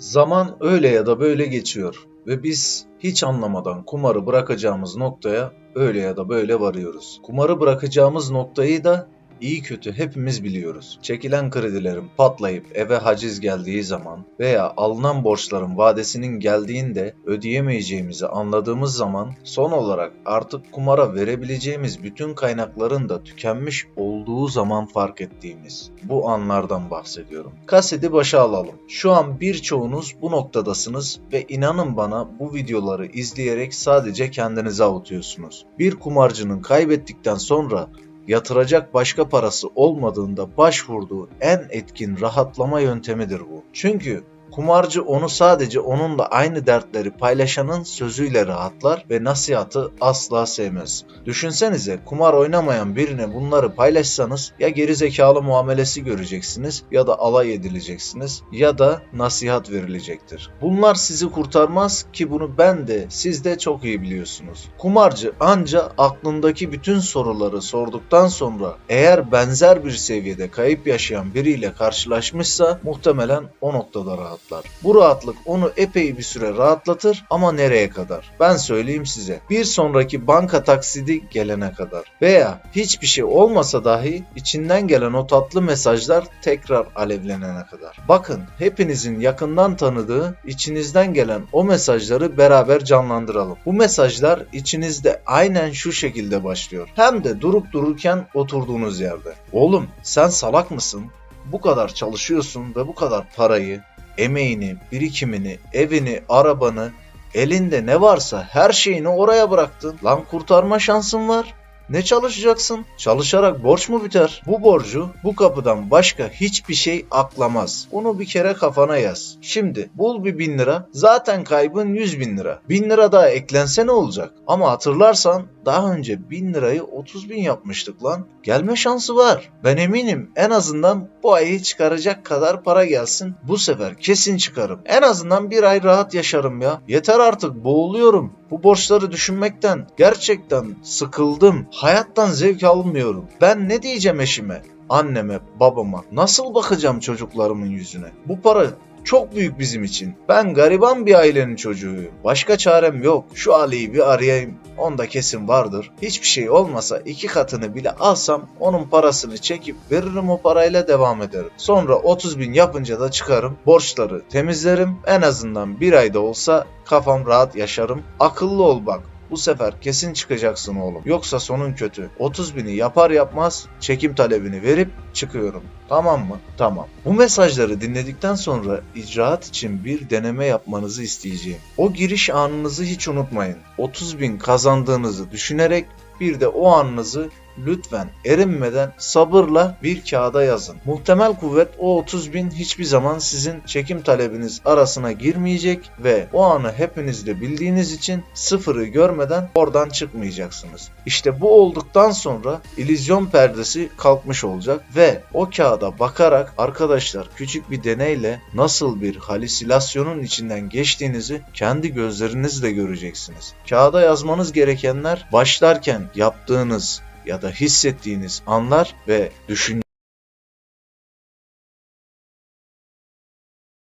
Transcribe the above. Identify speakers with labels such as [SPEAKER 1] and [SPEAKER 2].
[SPEAKER 1] Zaman öyle ya da böyle geçiyor ve biz hiç anlamadan kumarı bırakacağımız noktaya öyle ya da böyle varıyoruz. Kumarı bırakacağımız noktayı da iyi kötü hepimiz biliyoruz. Çekilen kredilerin patlayıp eve haciz geldiği zaman veya alınan borçların vadesinin geldiğinde ödeyemeyeceğimizi anladığımız zaman son olarak artık kumara verebileceğimiz bütün kaynakların da tükenmiş olduğu zaman fark ettiğimiz bu anlardan bahsediyorum. Kaseti başa alalım. Şu an birçoğunuz bu noktadasınız ve inanın bana bu videoları izleyerek sadece kendinizi avutuyorsunuz. Bir kumarcının kaybettikten sonra yatıracak başka parası olmadığında başvurduğu en etkin rahatlama yöntemidir bu. Çünkü kumarcı onu sadece onunla aynı dertleri paylaşanın sözüyle rahatlar ve nasihatı asla sevmez. Düşünsenize kumar oynamayan birine bunları paylaşsanız ya geri zekalı muamelesi göreceksiniz ya da alay edileceksiniz ya da nasihat verilecektir. Bunlar sizi kurtarmaz ki bunu ben de siz de çok iyi biliyorsunuz. Kumarcı anca aklındaki bütün soruları sorduktan sonra eğer benzer bir seviyede kayıp yaşayan biriyle karşılaşmışsa muhtemelen o noktada rahatlar. Bu rahatlık onu epey bir süre rahatlatır ama nereye kadar? Ben söyleyeyim size. Bir sonraki banka taksidi gelene kadar veya hiçbir şey olmasa dahi içinden gelen o tatlı mesajlar tekrar alevlenene kadar. Bakın hepinizin yakından tanıdığı içinizden gelen o mesajları beraber canlandıralım. Bu mesajlar içinizde aynen şu şekilde başlıyor. Hem de durup dururken oturduğunuz yerde. Oğlum sen salak mısın? Bu kadar çalışıyorsun ve bu kadar parayı, emeğini, birikimini, evini, arabanı, elinde ne varsa her şeyini oraya bıraktın. Lan kurtarma şansın var. Ne çalışacaksın? Çalışarak borç mu biter? Bu borcu bu kapıdan başka hiçbir şey aklamaz. Bunu bir kere kafana yaz. Şimdi bul bir bin lira. Zaten kaybın yüz bin lira. Bin lira daha eklense ne olacak? Ama hatırlarsan daha önce bin lirayı 30 bin yapmıştık lan. Gelme şansı var. Ben eminim en azından bu ayı çıkaracak kadar para gelsin. Bu sefer kesin çıkarım. En azından bir ay rahat yaşarım ya. Yeter artık boğuluyorum. Bu borçları düşünmekten gerçekten sıkıldım. Hayattan zevk almıyorum. Ben ne diyeceğim eşime? Anneme, babama nasıl bakacağım çocuklarımın yüzüne? Bu para çok büyük bizim için. Ben gariban bir ailenin çocuğuyum. Başka çarem yok. Şu Ali'yi bir arayayım. Onda kesin vardır. Hiçbir şey olmasa iki katını bile alsam onun parasını çekip veririm o parayla devam ederim. Sonra 30 bin yapınca da çıkarım. Borçları temizlerim. En azından bir ayda olsa kafam rahat yaşarım. Akıllı ol bak. Bu sefer kesin çıkacaksın oğlum. Yoksa sonun kötü. 30 bini yapar yapmaz çekim talebini verip çıkıyorum. Tamam mı? Tamam. Bu mesajları dinledikten sonra icraat için bir deneme yapmanızı isteyeceğim. O giriş anınızı hiç unutmayın. 30 bin kazandığınızı düşünerek bir de o anınızı lütfen erinmeden sabırla bir kağıda yazın. Muhtemel kuvvet o 30 bin hiçbir zaman sizin çekim talebiniz arasına girmeyecek ve o anı hepiniz de bildiğiniz için sıfırı görmeden oradan çıkmayacaksınız. İşte bu olduktan sonra illüzyon perdesi kalkmış olacak ve o kağıda bakarak arkadaşlar küçük bir deneyle nasıl bir halüsinasyonun içinden geçtiğinizi kendi gözlerinizle göreceksiniz. Kağıda yazmanız gerekenler başlarken yaptığınız ya da hissettiğiniz anlar ve düşün